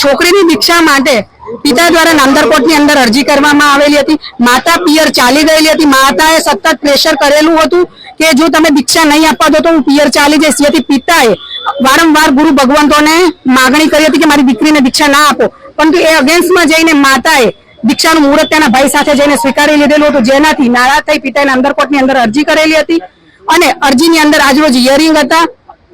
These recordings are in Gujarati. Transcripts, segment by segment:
છોકરીની દીક્ષા માટે પિતા દ્વારા નામદારકોટની અંદર અરજી કરવામાં આવેલી હતી. માતા પિયર ચાલી ગયેલી હતી. માતાએ સતત પ્રેશર કરેલું હતું કે જો તમે દીક્ષા નહીં આપવા દો તો હું પિયર ચાલી જઈશ. જેથી પિતાએ વારંવાર ગુરુ ભગવંતોને માગણી કરી હતી કે મારી દીકરીને દીક્ષા ના આપો. પરંતુ એ અગેન્સ્ટમાં જઈને માતાએ દીક્ષાનું મુહૂર્ત તેના ભાઈ સાથે જઈને સ્વીકારી લીધેલું હતું. જેનાથી નારાજ થઈ પિતાએ નામદારકોટની અંદર અરજી કરેલી હતી. અને અરજીની અંદર આજરોજ હિયરિંગ હતા.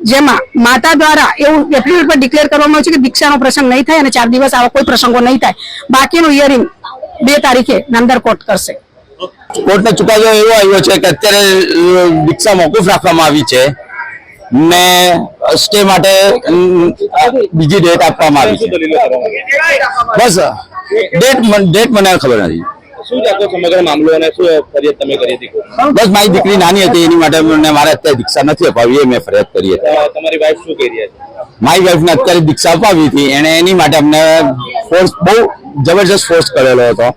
જેમાં માતા દ્વારા એવું એપ્રિલ પર ડિક્લેર કરવામાં આવ્યું છે કે દીક્ષાનો પ્રસંગ નહીં થાય અને ચાર દિવસ આવા કોઈ પ્રસંગો નહીં થાય. બાકીનું હિયરિંગ બે તારીખે નામદાર કોર્ટ કરશે. કોર્ટનો ચુકાદો એવો આવ્યો છે કે અત્યારે દીક્ષા મોકૂફ રાખવામાં આવી છે ને સ્ટે માટે બીજી ડેટ આપવામાં આવી છે. બસ ડેટ ડેટ મને ખબર નથી. શું છે? સમગ્ર મામલો અને શું ફરિયાદ તમે કરી હતી? બસ મારી દીકરી નાની હતી એની માટે મને મારે અત્યારે દીક્ષા નથી અપાવી એ મેં ફરિયાદ કરી હતી. તમારી વાઈફ શું કરી હતી મારી વાઈફને અત્યારે દીક્ષા અપાવી હતી એને એની માટે અમને ફોર્સ બહુ જબરજસ્ત ફોર્સ કરેલો હતો.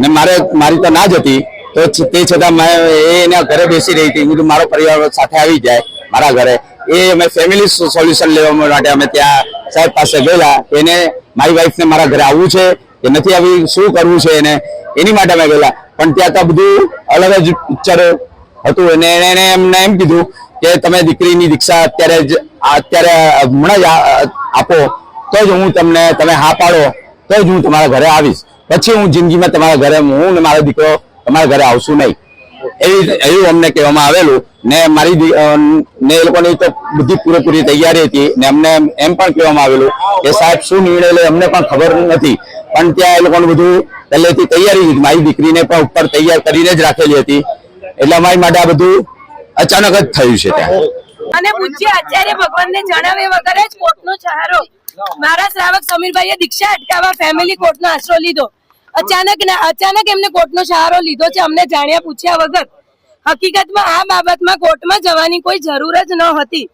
ને મારે મારી તો ના જ હતી. તો તે છતાં મેં એના ઘરે બેસી રહી હતી. મારો પરિવાર સાથે આવી જાય મારા ઘરે. એ અમે ફેમિલી સોલ્યુશન લેવા માટે અમે ત્યાં સાહેબ પાસે ગયેલા. એને મારી વાઈફને મારા ઘરે આવવું છે. કે નથી આવી, શું કરવું છે એને? એની માટે અમે ગયેલા. પણ ત્યાં તો બધું અલગ જ પિક્ચર હતું. અને એને એમને એમ કીધું કે તમે દીકરીની દીક્ષા અત્યારે જ, અત્યારે હમણાં જ આપો. તો જ હું તમને, તમે હા પાડો. તો જ હું તમારા ઘરે આવીશ. પછી હું જિંદગીમાં તમારા ઘરે હું ને મારો દીકરો તમારા ઘરે આવશું નહીં. એવી એવું અમને કહેવામાં આવેલું ને મારી ને એ લોકોની તો બધી પૂરેપૂરી તૈયારી હતી ને અમને એમ પણ કહેવામાં આવેલું કે સાહેબ, શું નિર્ણય લે અમને પણ ખબર નથી. પણ ત્યાં એ લોકોનું બધું પહેલેથી તૈયારી મારી દીકરીને પણ ઉપર તૈયાર કરીને જ રાખેલી હતી. એટલે અમારી માટે આ બધું અચાનક જ થયું છે ત્યાં. અને અત્યારે ભગવાન ભગવાનને જણાવે વગર જ કોર્ટનો સહારો. મારા શ્રાવક સમીરભાઈએ દીક્ષા અટકાવવા ફેમિલી કોર્ટનો આશરો લીધો. અચાનક અચાનક એમને કોર્ટનો સહારો લીધો છે, અમને જાણ્યા પૂછ્યા વગર. હકીકતમાં આ બાબતમાં કોર્ટમાં જવાની કોઈ જરૂર જ ન હતી.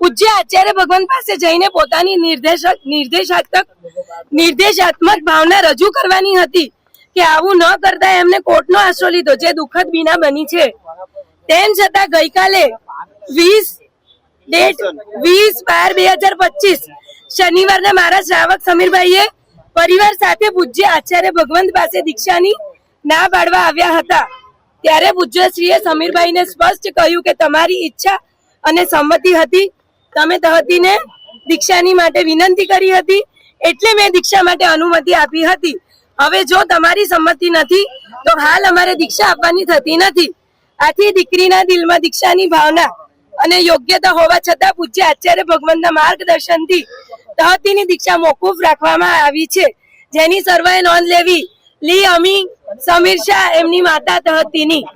પૂજ્ય આચાર્ય ભગવાન પાસે જઈને પોતાની નિર્દેશક નિર્દેશાત્મક નિર્દેશાત્મક ભાવના રજૂ કરવાની હતી કે આવું ન કરતા એમને કોર્ટનો આશરો લીધો, જે દુઃખદ બીના બની છે. તેમ છતાં ગઈકાલે વીસ ડેટ વીસ બાર બે હજાર પચીસ શનિવારના મારા શ્રાવક સમીરભાઈએ પરિવાર સાથે પૂજ્ય આચાર્ય ભગવંત પાસે દીક્ષાની ના પાડવા આવ્યા હતા. ત્યારે પૂજ્યશ્રીએ સમીરભાઈને સ્પષ્ટ કહ્યું કે તમારી ઈચ્છા અને સંમતિ હતી. તમે તહતીને દીક્ષાની માટે વિનંતી કરી હતી. એટલે મેં દીક્ષા માટે અનુમતિ આપી હતી. હવે જો તમારી સંમતિ નથી, તો હાલ અમારે દીક્ષા આપવાની થતી નથી. આથી દીકરીના દિલમાં દીક્ષાની ભાવના અને યોગ્યતા હોવા છતાં પૂજ્ય આચાર્ય ભગવાનના માર્ગદર્શનથી તહતીની દીક્ષા મોકૂફ રાખવામાં આવી છે. જેની સર્વે નોંધ લેવી, લી અમી સમીર શાહ એમની માતા તહતીની.